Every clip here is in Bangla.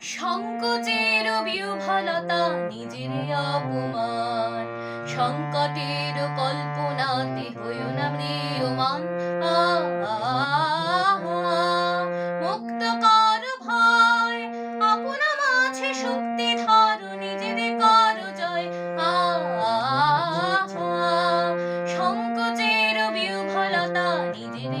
সংকোচের বিহ্বলতা, নিজের অপমান। সংকটের কল্পনাতে হইও না ম্রিয়মান। মুক্ত কর ভয়। আপনা মাঝে শক্তি ধর, নিজের কর জয়। সংকোচের বিহ্বলতা, নিজের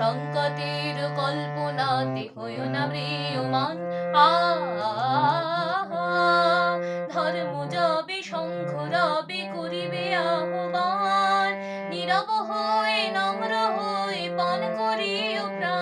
সংকটের কল্পনাতে হইও না ধর্ম যাবে শঙ্খ রবে করিবে আহ্বান। নীরব হয়ে, নম্র হয়ে, পান করিও প্রাণ।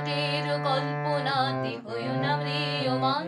সংকটের কল্পনাতে হইও না ম্রিয়মান